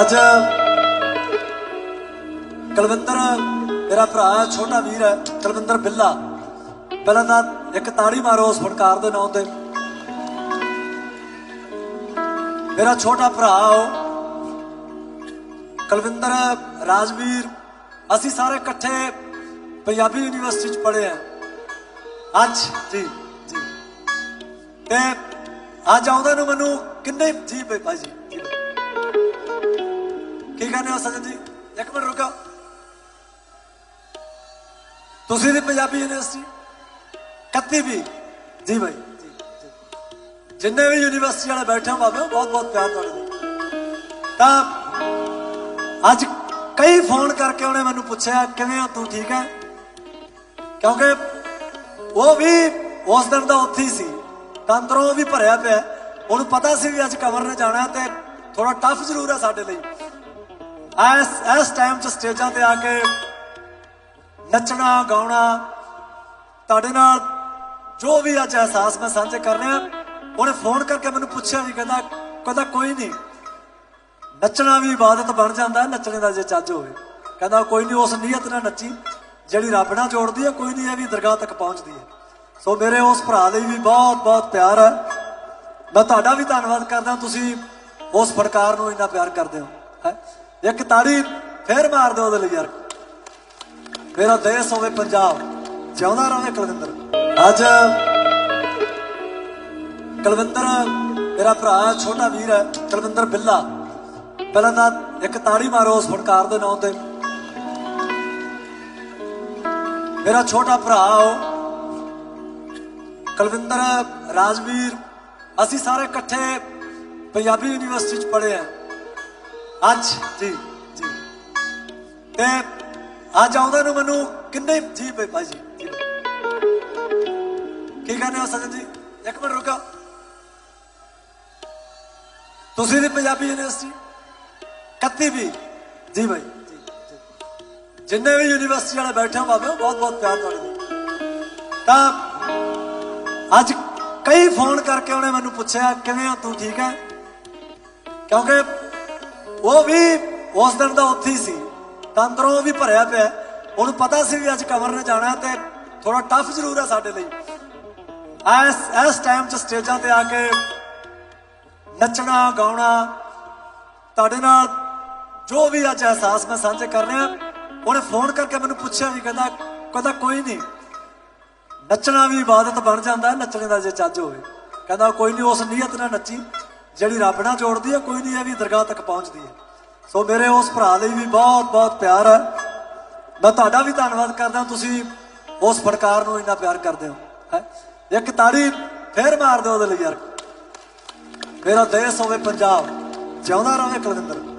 ਅੱਜ ਕੁਲਵਿੰਦਰ, ਮੇਰਾ ਭਰਾ, ਛੋਟਾ ਵੀਰ ਹੈ, ਕੁਲਵਿੰਦਰ ਬਿੱਲਾ। ਪਹਿਲਾਂ ਤਾਂ ਇੱਕ ਤਾੜੀ ਮਾਰੋ ਉਸ ਫਟਕਾਰ ਦੇ ਨਾਂ ਤੇ। ਮੇਰਾ ਛੋਟਾ ਭਰਾ ਉਹ ਕੁਲਵਿੰਦਰ ਰਾਜਵੀਰ, ਅਸੀਂ ਸਾਰੇ ਇਕੱਠੇ ਪੰਜਾਬੀ ਯੂਨੀਵਰਸਿਟੀ ਚ ਪੜ੍ਹੇ ਆ ਅੱਜ, ਜੀ ਜੀ। ਤੇ ਅੱਜ ਆਉਂਦੇ ਨੂੰ ਮੈਨੂੰ ਕਿੰਨੇ ਜੀ ਭਾਈ ਭਾਈ ਜੀ? ਠੀਕ ਹੈ ਕੀ ਕਹਿੰਦੇ ਸਜਨ ਜੀ? ਇੱਕ ਮਿੰਟ ਰੁਕੋ। ਤੁਸੀਂ ਦੀ ਪੰਜਾਬੀ ਯੂਨੀਵਰਸਿਟੀ ਕੱਤੀ ਵੀ। ਜੀ ਭਾਈ ਜਿੰਨੇ ਵੀ ਯੂਨੀਵਰਸਿਟੀ ਵਾਲੇ ਬੈਠੇ ਹੋ ਬਾਬੇ, ਬਹੁਤ ਬਹੁਤ ਪਿਆਰ ਤੁਹਾਡੇ। ਲਈ ਤਾਂ ਅੱਜ ਕਈ ਫੋਨ ਕਰਕੇ ਉਹਨੇ ਮੈਨੂੰ ਪੁੱਛਿਆ, ਕਿਵੇਂ ਹੋ, ਤੂੰ ਠੀਕ ਹੈ ਕਿਉਂਕਿ ਉਹ ਵੀ ਉਸ ਦਿਨ ਦਾ ਉੱਥੇ ਹੀ ਸੀ। ਤਾਂ ਅੰਦਰੋਂ ਉਹ ਵੀ ਭਰਿਆ ਪਿਆ। ਉਹਨੂੰ ਪਤਾ ਸੀ ਵੀ ਅੱਜ ਕਵਰ ਨੇ ਜਾਣਾ ਤੇ ਥੋੜਾ ਟਫ ਜ਼ਰੂਰ ਹੈ ਸਾਡੇ ਲਈ। ਐਸ ਇਸ ਟਾਈਮ 'ਚ ਸਟੇਜਾਂ ਤੇ ਆ ਕੇ ਨੱਚਣਾ, ਗਾਉਣਾ, ਤੁਹਾਡੇ ਨਾਲ ਜੋ ਵੀ ਅੱਜ ਅਹਿਸਾਸ ਮੈਂ ਸਾਂਝੇ ਕਰ ਰਿਹਾ, ਉਹਨੇ ਫੋਨ ਕਰਕੇ ਮੈਨੂੰ ਪੁੱਛਿਆ ਵੀ ਕਹਿੰਦਾ ਕਹਿੰਦਾ ਕੋਈ ਨਹੀਂ, ਨੱਚਣਾ ਵੀ ਇਬਾਦਤ ਬਣ ਜਾਂਦਾ, ਨੱਚਣੇ ਦਾ ਜੇ ਚੱਜ ਹੋਵੇ। ਕਹਿੰਦਾ ਕੋਈ ਨਹੀਂ, ਉਸ ਨੀਅਤ ਨਾਲ ਨੱਚੀ, ਜਿਹੜੀ ਰੱਬ ਨਾਲ ਜੋੜਦੀ ਹੈ, ਕੋਈ ਨਹੀਂ, ਇਹ ਵੀ ਦਰਗਾਹ ਤੱਕ ਪਹੁੰਚਦੀ ਹੈ। ਸੋ ਮੇਰੇ ਉਸ ਭਰਾ ਲਈ ਵੀ ਬਹੁਤ ਬਹੁਤ ਪਿਆਰ ਹੈ। ਮੈਂ ਤੁਹਾਡਾ ਵੀ ਧੰਨਵਾਦ ਕਰਦਾ, ਤੁਸੀਂ ਉਸ ਫੜਕਾਰ ਨੂੰ ਇੰਨਾ ਪਿਆਰ ਕਰਦੇ ਹੋ, ਹੈ। ਇੱਕ ਤਾੜੀ ਫੇਰ ਮਾਰ ਦਿਓ ਉਹਦੇ ਲਈ ਯਾਰ। ਮੇਰਾ ਦੇਸ਼ ਹੋਵੇ ਪੰਜਾਬ, ਜਿਉਂਦਾ ਰਹੇ ਕੁਲਵਿੰਦਰ। ਅੱਜ ਕੁਲਵਿੰਦਰ ਮੇਰਾ ਭਰਾ, ਛੋਟਾ ਵੀਰ ਹੈ, ਕੁਲਵਿੰਦਰ ਬਿੱਲਾ। ਪਹਿਲਾਂ ਤਾਂ ਇੱਕ ਤਾੜੀ ਮਾਰੋ ਉਸ ਫਟਕਾਰ ਦੇ ਨਾਂ ਤੇ। ਮੇਰਾ ਛੋਟਾ ਭਰਾ ਉਹ, ਕੁਲਵਿੰਦਰ ਰਾਜਵੀਰ, ਅਸੀਂ ਸਾਰੇ ਇਕੱਠੇ ਪੰਜਾਬੀ ਯੂਨੀਵਰਸਿਟੀ ਚ ਪੜ੍ਹੇ ਆ। ਅੱਜ ਜੀ ਜੀ। ਤੇ ਅੱਜ ਆਉਂਦਾ ਨੂੰ ਮੈਨੂੰ ਕਿੰਨੇ ਜੀ ਭਾਈ ਭਾਈ ਜੀ ਕੀ ਕਹਿੰਦੇ ਹੋ ਸਜਨ ਜੀ? ਇੱਕ ਮਿੰਟ ਰੁਕਾ। ਤੁਸੀਂ ਵੀ ਪੰਜਾਬੀ ਯੂਨੀਵਰਸਿਟੀ ਕੱਤੀ ਵੀ। ਜੀ ਭਾਈ ਜਿੰਨੇ ਵੀ ਯੂਨੀਵਰਸਿਟੀ ਵਾਲੇ ਬੈਠੇ ਹੋ ਬਾਬੇ ਬਹੁਤ ਬਹੁਤ ਪਿਆਰ ਤੁਹਾਡੇ ਲਈ ਤਾਂ ਅੱਜ ਕਈ ਫੋਨ ਕਰਕੇ ਉਹਨੇ ਮੈਨੂੰ ਪੁੱਛਿਆ, ਕਿਵੇਂ ਹੋ, ਤੂੰ ਠੀਕ ਹੈ? ਕਿਉਂਕਿ ਉਹ ਵੀ ਉਸ ਦਿਨ ਦਾ ਉੱਥੇ ਹੀ ਸੀ। ਤਾਂ ਉਹ ਵੀ ਭਰਿਆ ਪਿਆ। ਉਹਨੂੰ ਪਤਾ ਸੀ ਵੀ ਅੱਜ ਕਵਰ ਨੇ ਜਾਣਾ ਤੇ ਥੋੜਾ ਟਫ ਜ਼ਰੂਰ ਹੈ ਸਾਡੇ ਲਈ। ਐਸ ਇਸ ਟਾਈਮ 'ਚ ਸਟੇਜਾਂ ਤੇ ਆ ਕੇ ਨੱਚਣਾ, ਗਾਉਣਾ, ਤੁਹਾਡੇ ਨਾਲ ਜੋ ਵੀ ਅੱਜ ਅਹਿਸਾਸ ਮੈਂ ਸਾਂਝੇ ਕਰ ਰਿਹਾ, ਉਹਨੇ ਫੋਨ ਕਰਕੇ ਮੈਨੂੰ ਪੁੱਛਿਆ ਵੀ ਕਹਿੰਦਾ ਕਹਿੰਦਾ ਕੋਈ ਨਹੀਂ, ਨੱਚਣਾ ਵੀ ਇਬਾਦਤ ਬਣ ਜਾਂਦਾ, ਨੱਚਣੇ ਦਾ ਜੇ ਚੱਜ ਹੋਵੇ। ਕਹਿੰਦਾ ਕੋਈ ਨਹੀਂ, ਉਸ ਨੀਅਤ ਨਾਲ ਨੱਚੀ। ਜਿਹੜੀ ਰੱਬ ਨਾਲ ਜੋੜਦੀ ਹੈ ਕੋਈ ਨਹੀਂ ਇਹ ਵੀ ਦਰਗਾਹ ਤੱਕ ਪਹੁੰਚਦੀ ਹੈ ਸੋ ਮੇਰੇ ਉਸ ਭਰਾ ਲਈ ਵੀ ਬਹੁਤ ਬਹੁਤ ਪਿਆਰ ਹੈ ਮੈਂ ਤੁਹਾਡਾ ਵੀ ਧੰਨਵਾਦ ਕਰਦਾ, ਤੁਸੀਂ ਉਸ ਫੜਕਾਰ ਨੂੰ ਇੰਨਾ ਪਿਆਰ ਕਰਦੇ ਹੋ। ਹੈ? ਇੱਕ ਤਾੜੀ ਫੇਰ ਮਾਰ ਦਿਓ ਉਹਦੇ ਲਈ ਯਾਰ। ਮੇਰਾ ਦੇਸ਼ ਹੋਵੇ ਪੰਜਾਬ, ਜਿਉਂਦਾ ਰਹੇ ਕੁਲਵਿੰਦਰ।